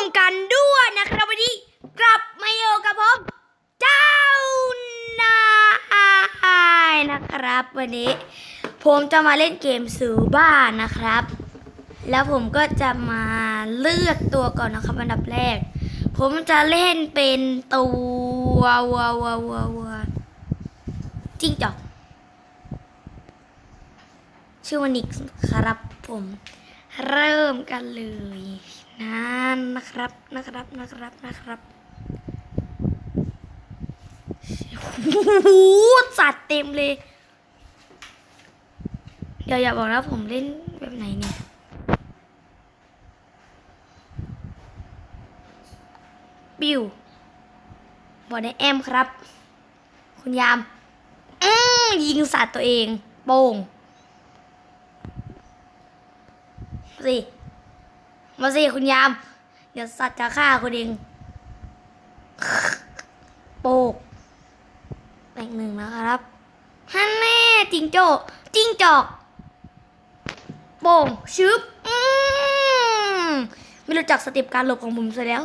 มกันด้วยนะครับวันนี้กลับมาอยู่กับผมเจ้านายนะครับ วันนี้ ผมจะมาเล่นเกมซื้อบ้านนะครับ แล้วผมก็จะมาเลือกตัวก่อนนะครับอันดับแรก ผมจะเล่นเป็นตัววัววัววัววัวจิ้งจอกชื่อว่านิกครับผม เริ่มกันเลย นั่นนะครับนะครับนะครับนะครับโอ้โหสัตว์เต็มเลยเดี๋ยวอย่าบอกนะผมเล่นแบบไหนเนี่ยบิวบอดในแอมครับ คุณยามอืมยิงสัตว์ตัวเอง โป่งสิ มาสิคุณยาม เดี๋ยวสัตว์จะฆ่าคุณเอง โปกแบ่งหนึ่งนะครับฮันแน่จิงโจ้จิงจอก โป่งชึบอืมไม่รู้จักสเต็ปการหลบของผมซะแล้ว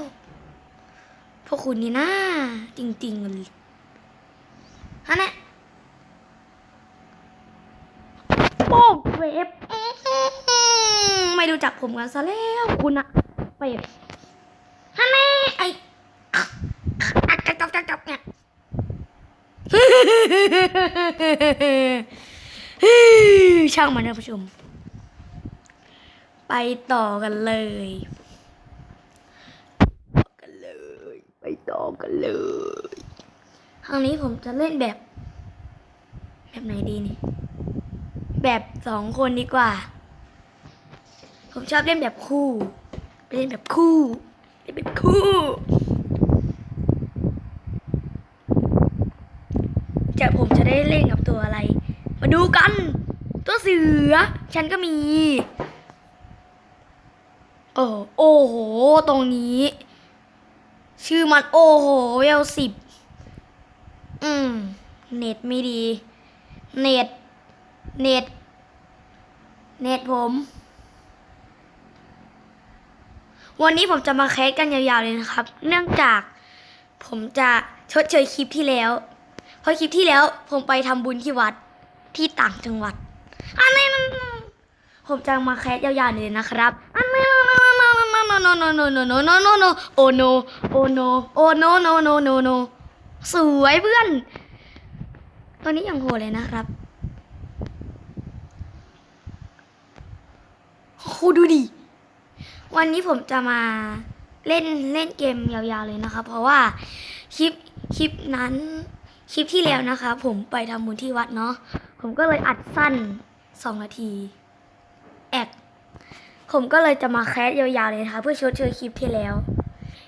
พวกคุณนี่นะจริงๆเลยฮะเนี่ย โป๊กเวฟอื้อหือไม่รู้จักผมกันซะแล้วคุณอะเวฟฮะเนี่ยไอ้อะจับจับจับจับเนี่ยช่างมันนะผู้ชม ไปต่อกันเลย กันเลย ไปต่อกันเลย ครั้งนี้ผมจะเล่นแบบ แบบไหนดีนี่ แบบสองคนดีกว่า ผมชอบเล่นแบบคู่ เล่นแบบคู่ เล่นเป็นคู่ จะผมจะได้เล่นกับตัวอะไร มาดูกัน ตัวเสือ ฉันก็มีเออโอ้โห ตรงนี้ ชื่อมันโอ้โหเวลสิบ อืม เน็ตไม่ดี เน็ต เน็ต เน็ตผม วันนี้ผมจะมาแคสกันยาวๆเลยนะครับ เนื่องจากผมจะชดเชยคลิปที่แล้ว เพราะคลิปที่แล้วผมไปทำบุญที่วัดที่ต่างจังหวัด อันนี้มันผมจะมาแคสยาวๆเลยนะครับอันนี้ no no no no no no no no no oh no oh no oh no no no no no สวยเพื่อน ตอนนี้ยังโหเลยนะครับ โหดูดิ วันนี้ผมจะมาเล่นเล่นเกมยาวๆเลยนะคะเพราะว่าคลิปคลิปนั้นคลิปที่แล้วนะคะ ผมไปทำบุญที่วัดเนาะผมก็เลยอัดสั้นสองนาทีแอกผมก็เลยจะมาแคสยาวๆเลยนะคะ เพื่อชดเชยคลิปที่แล้ว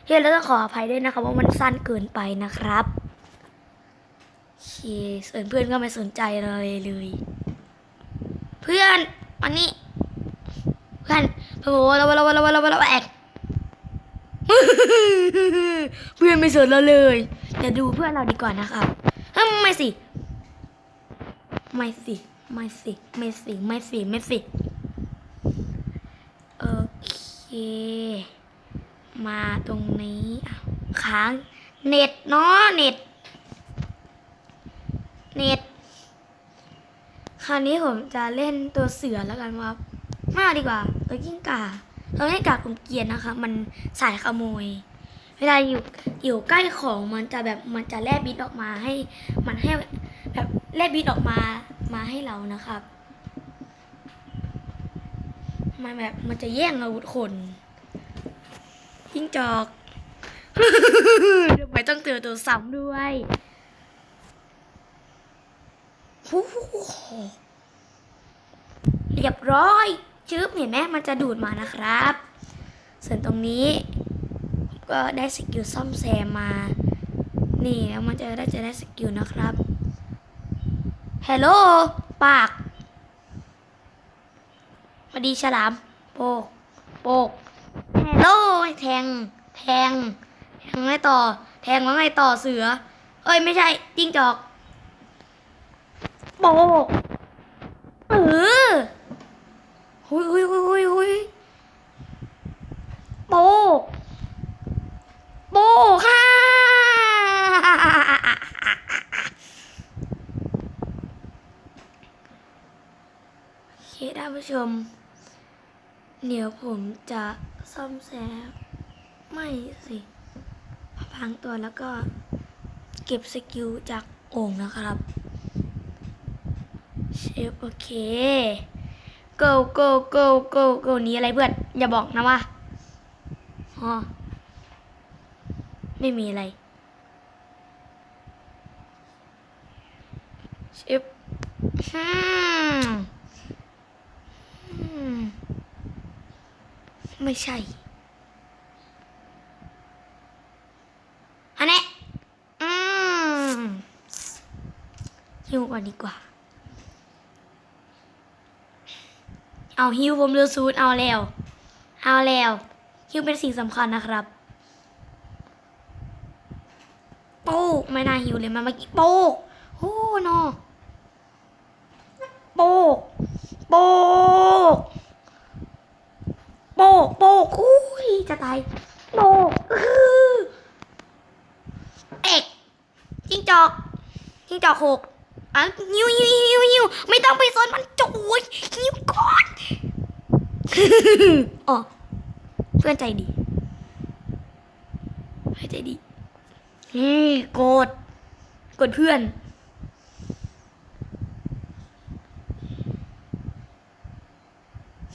เฮียแล้วต้องขออภัยด้วยนะคะว่ามันสั้นเกินไปนะครับโอเคส่วนเพื่อนก็ไม่สนใจเลยเลย เพื่อนวันนี้ เพื่อนโอ้โหเราเราเราเราเราเราแอกเพื่อนไม่สนเราเลยเดี๋ยวดูเพื่อนเราดีกว่านะครับไม่สิ ไม่สิ ไม่สิ ไม่สิ ไม่สิ ไม่สิโอเค มาตรงนี้อ้าวค้างเน็ตเนาะเน็ต เน็ต คราวนี้ผมจะเล่นตัวเสือแล้วกันว่า ไมาดีกว่าตัวกิ้งก่าตัวกิ้งก่ากลมเกรียนนะคะ มันสายขโมย เวลาอยู่อยู่ใกล้ของมันจะแบบมันจะแลบบิดออกมาให้ มันให้แบบแลบบิดออกมามาให้เรานะครับ มันแบบมันจะแย่งอาวุธคนยิ่งจอกทำไมต้องเจอนตัวซ้ำด้วยเรียบร้อย ชึบเห็นไหมมันจะดูดมานะครับ ส่วนตรงนี้ ก็ได้สกิลซ่อมแซมมา นี่แล้วมันจะได้จะได้สกิลนะครับฮัลโหลปากสวัสดีฉลาม โปกโปกฮัลโหลแทง แทง แทงไงต่อ แทงแล้วไงต่อเสือ เอ้ย ไม่ใช่จิ้งจอก โปกเออ หุยหุยหุยหุยหุยโปกค่ะโอเคท่านผู้ชม เดี๋ยวผมจะซ่อมแซมไม่สิพังตัวแล้วก็เก็บสกิลจากโอ่งนะครับเชฟโอเค go go go go go นี้อะไรเพื่อน อย่าบอกนะว่าอ๋อไม่มีอะไรเชฟอืมอืมไม่ใช่อันนี้อืมหิวก่อนดีกว่า เอาฮิวผมเรือซูดเอาแล้ว เอาแล้วฮิวเป็นสิ่งสำคัญนะครับโป๊กไม่น่าฮิวเลยมาเมื่อกี้โป๊กโอ้นอโป๊กโป๊กโป๊กโป๊กอุ้ยจะตายโป๊กอื้อเอกจิ้งจอกจิ้งจอกหกอะฮิวฮิวฮิวฮิวไม่ต้องไปสนมันจุยฮิวก่อน อ๋อเพื่อนใจดีเพื่อนใจดีนี่โกรธโกรธเพื่อน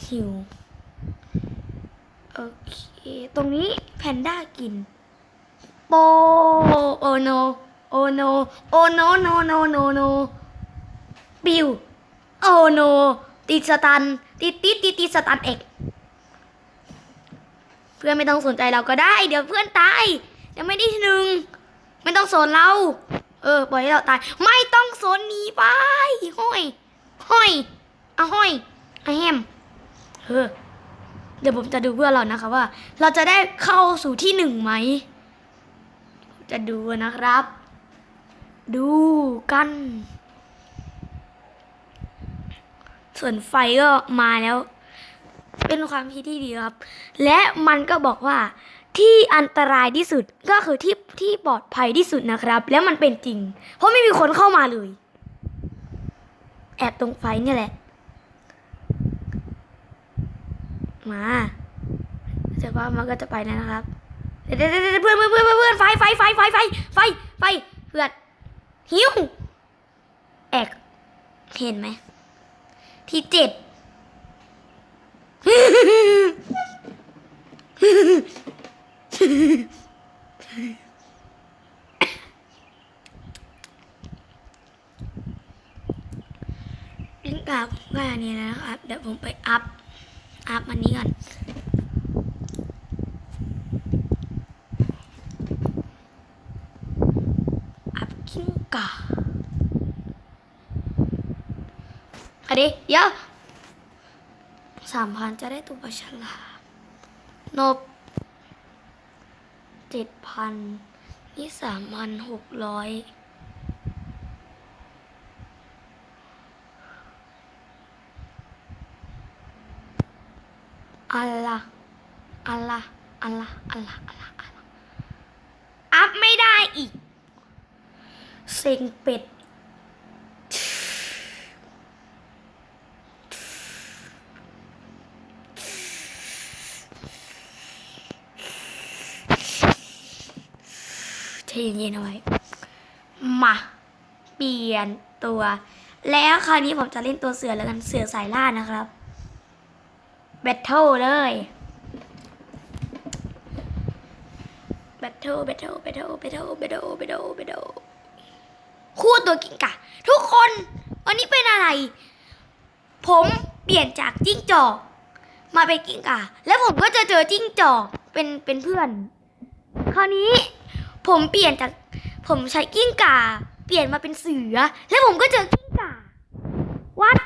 หิว โอเค ตรงนี้แพนด้ากิน โปโอโน โอโน โอโนโนโนโนโนบิว โอโน ติดสตันติดติดติดติดสตันเอกเพื่อนไม่ต้องสนใจเราก็ได้ เดี๋ยวเพื่อนตายยังไม่ได้หนึ่งไม่ต้องสนเรา เออปล่อยให้เราตาย ไม่ต้องสนหนีไปห้อยห้อยเอาห้อยอาแฮมเออเดี๋ยวผมจะดูเพื่อนเรานะคะว่า เราจะได้เข้าสู่ที่หนึ่งไหม จะดูนะครับ ดูกัน ส่วนไฟก็มาแล้ว เป็นความคิดที่ดีครับ และมันก็บอกว่าที่อันตรายที่สุดก็คือที่ที่ปลอดภัยที่สุดนะครับ แล้วมันเป็นจริง เพราะไม่มีคนเข้ามาเลย แอบตรงไฟเนี่ยแหละ มาเสร็จว่ามันก็จะไปแล้วนะครับเดี๋ยวเดี๋ยวเดี๋ยวเพื่อนเพื่อนเพื่อนเพื่อนไฟไฟไฟไฟไฟไฟไฟเพื่อนหิวแอกเห็นไหม ที่เจ็ดลิงก์กาผมก็อันนี้นะครับ เดี๋ยวผมไปอัพ อัพอันนี้ก่อนอัพกิ้งก่า เดี๋ยอะสามพันจะได้ตัวปลาฉลามนบเจ็ดพันนี่สามพันหกร้อยอัลละอัลละอัลละอัลละอัลละอัลละอัพไม่ได้อีก เซ็งเป็ด ใจเย็นๆเอาไว้มาเปลี่ยนตัว แล้วคราวนี้ผมจะเล่นตัวเสือแล้วกันเสือสายล่านะครับแบทเทิลเลยแบทเทิลแบทเทิลแบทเทิลแบทเทิลแบทเทิลแบทเทิลแบทเทิลคู่ตัวกิ้งก่าทุกคนวันนี้เป็นอะไร ผมเปลี่ยนจากจิ้งจอก มาเป็นกิ้งก่าแล้วผมก็จะเจอจิ้งจอกเป็นเป็นเพื่อน คราวนี้ ผมเปลี่ยนจากผมใช้กิ้งก่า เปลี่ยนมาเป็นเสือ แล้วผมก็เจอกิ้งก่าวัด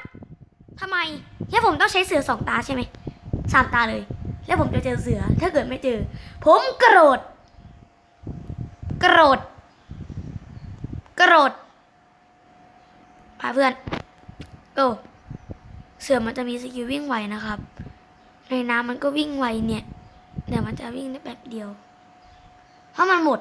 ทำไมแล้วผมต้องใช้เสือสองตาใช่ไหมสามตาเลย แล้วผมจะเจอเสือ ถ้าเกิดไม่เจอ ผมโกรธโกรธโกรธพาเพื่อนโอ้เสือมันจะมีสกิลวิ่งไวนะครับ ในน้ำมันก็วิ่งไวเนี่ยเดี๋ยวมันจะวิ่งได้แบบเดียวเพราะมันหมด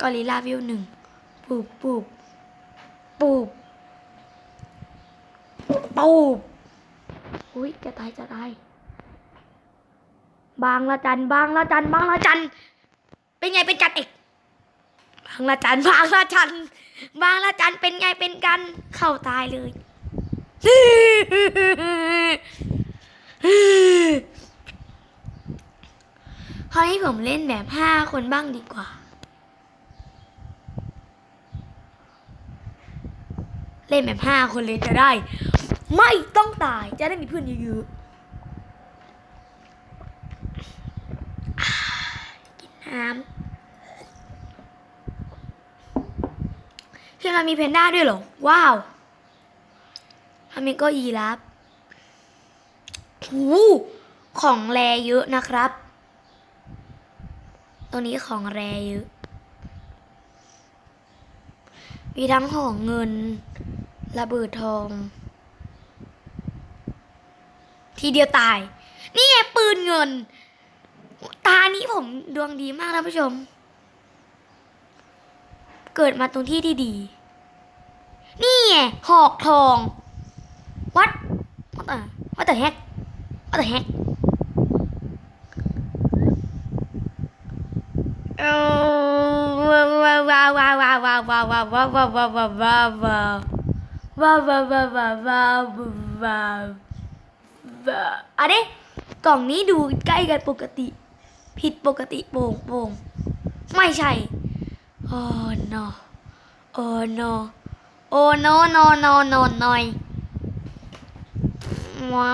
กอริลลาวิวหนึ่งปูบปูบปูบปูบอุ้ยจะตายจะตายบางละจันบางละจันบางละจันเป็นไงเป็นกันเอกบางละจันบางละจันบางละจันเป็นไงเป็นกัน เข้าตายเลยคราวนี้ผมเล่นแบบห้าคนบ้างดีกว่า เล่นแบบห้าคนเลยจะได้ ไม่ต้องตายจะได้มีเพื่อนเยอะๆกินน้ำที่เรามีเพนด้าด้วยเหรอ ว้าวทามิโก็ยีราฟหูของแรเยอะนะครับ ตัวนี้ของแรเยอะ มีทั้งของเงิน ระเบิดทอง ทีเดียวตาย นี่ไงปืนเงิน ตานี้ผมดวงดีมากนะผู้ชม เกิดมาตรงที่ที่ดี นี่ไงหอกทอง วัดวัดแต่วัดแต่แฮกวัดแต่แฮกเออว้าวว้าวว้าวว้าวว้าวว้าวว้าวว้าวว้าว ว้าวว้าวว้าวว้าวว้าวว้าวอันนี้กล่องนี้ดูใกล้กันปกติ ผิดปกติโป่งโป่งไม่ใช่โอ้โนโอ้โนโอ้โนโนโนโนโนว้า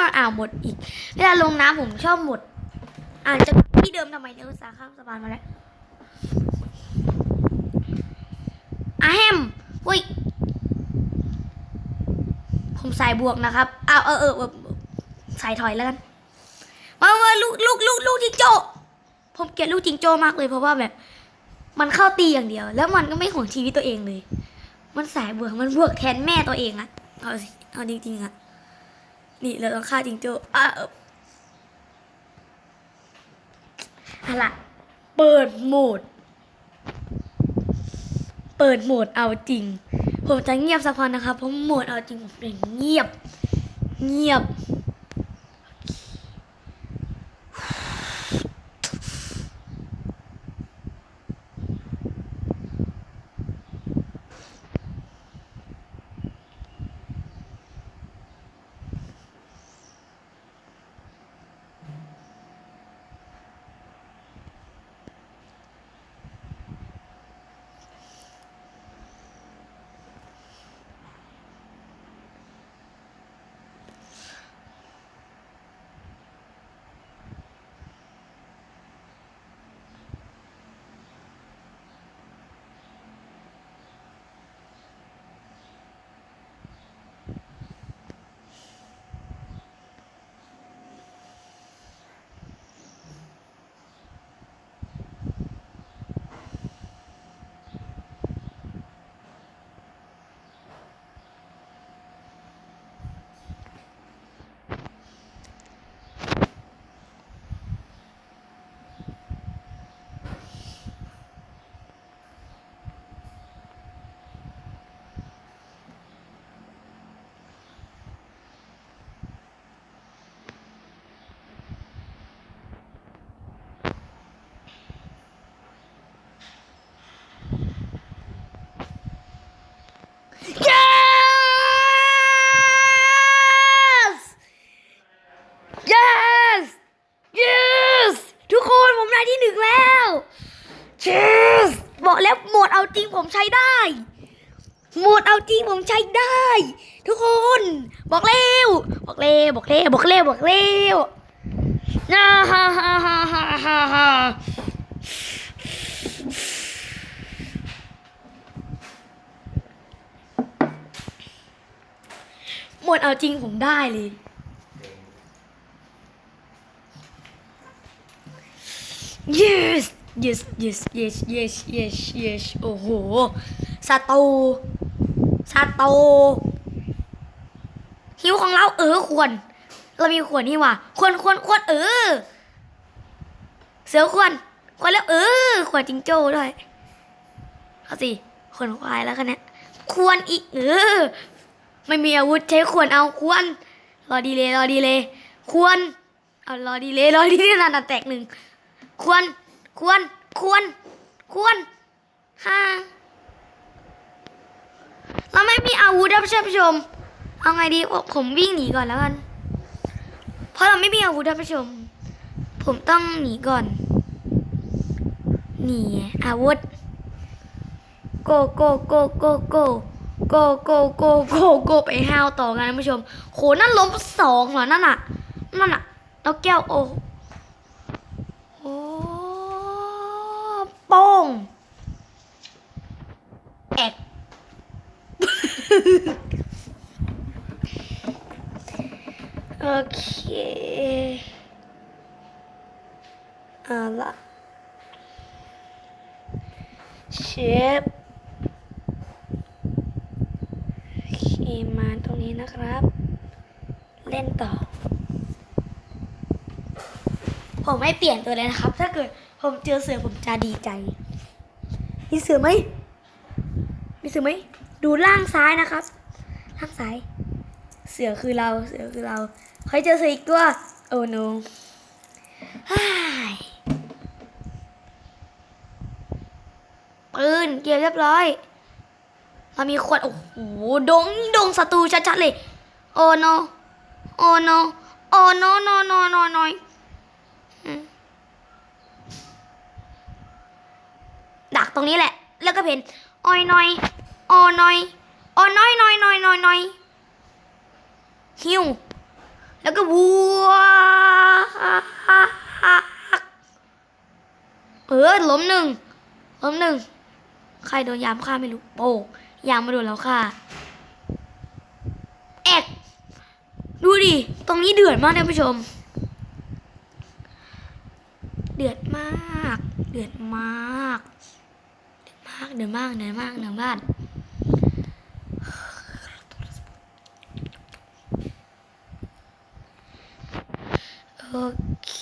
วอ้าวหมดอีกเวลาลงน้ำผมชอบหมด อาจจะที่เดิมทำไมเนื้อสาข้ามสะพานมาแล้ว สายบวกนะครับอ้าวเออเออเออสายถอยแล้วกันมามาลูกลูกลูกลูกจิงโจ้ผมเกลียดลูกจิงโจ้มากเลยเพราะว่าแบบ มันเข้าตีอย่างเดียว แล้วมันก็ไม่ห่วงชีวิตตัวเองเลย มันสายบวกมันบวกแทนแม่ตัวเองอะเอาสิเอาจริงๆอะนี่เราต้องฆ่าจิงโจ้อะเออเอาละเปิดโหมด เปิดโหมดเอาจริง ผมจะเงียบสักพักนะครับเพราะหมดเอาจริงผมเป็นเงียบ เงียบ yes yes yes ทุกคนผมได้ที่หนึ่งแล้ว yes บอกแล้วโหมดเอาจริงผม ใช้ได้ โหมดเอาจริงผมใช้ได้ ทุกคน บอกเร็ว บอกเร็ว บอกเร็ว บอกเร็ว บอกเร็วน่าฮ่าฮ่าฮ่าฮ่าฮ่าฮ่าหมดเอาจริงผมได้เลย yes yes yes yes yes yes yes โอ้โหสตูสตูหิวของเราเออควร เรามีขวดนี่ว่ะควรควรควรเออ เสือควรควรแล้วเออควรจิงโจ้ด้วยเอาสิควรควายแล้วกันเนี่ยควรอีกเออ ไม่มีอาวุธใช้ควรเอาควร รอดีเลยรอดีเลยควรเอารอดีเลยรอดีเลยนั่นแตกหนึ่งควร ควร ควร ควรฮ่าเราไม่มีอาวุธนะท่านผู้ชม เอาไงดีผมผมวิ่งหนีก่อนแล้วกัน เพราะเราไม่มีอาวุธท่านผู้ชม ผมต้องหนีก่อน หนีอาวุธ โกโกโกโกโกโกโกโกโกโกไปห้าวต่อกันท่านผู้ชม โหนั่นล้มสองเหรอนั่นน่ะนั่นน่ะนกแก้วโอ โอ้โป้งแอก โอเคเอา ละเชฟโอเคมาตรงนี้นะครับ เล่นต่อ ผมไม่เปลี่ยนตัวเลยนะครับ ถ้าเกิดผมเจอเสือผมจะดีใจ มีเสือไหม มีเสือไหม ดูล่างซ้ายนะครับ ล่างซ้าย เสือคือเรา เสือคือเรา ใครเจอเสืออีกตัว โอ้โนฮ่ายปืน เกียเรียบร้อย เรามีขวดโอ้โหดงดงศัตรูชัดๆเลย โอ้โนโอ้โนโอ้โนโนโนโนโนอืมดักตรงนี้แหละ แล้วก็เพนอ้อยน้อยโอ้น้อยโอ้น้อยน้อยน้อยน้อยน้อยหิวแล้วก็วัวเออล้มหนึ่งล้มหนึ่ง ใครโดนยามฆ่าไม่รู้โป้ยามมาโดนแล้วค่ะแอกดูดิ ตรงนี้เดือดมากท่านผู้ชม เดือดมาก เดือดมาก เดือดมาก เดือดมาก เดือดมากเดือดมากโอเค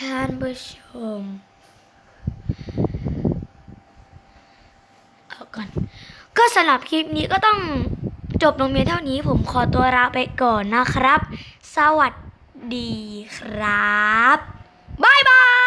ท่านผู้ชม อาก่อน ก็สำหรับคลิปนี้ก็ต้องจบลงเพียงเท่านี้ผมขอตัวลาไปก่อนนะครับ สวัสดีครับบายบาย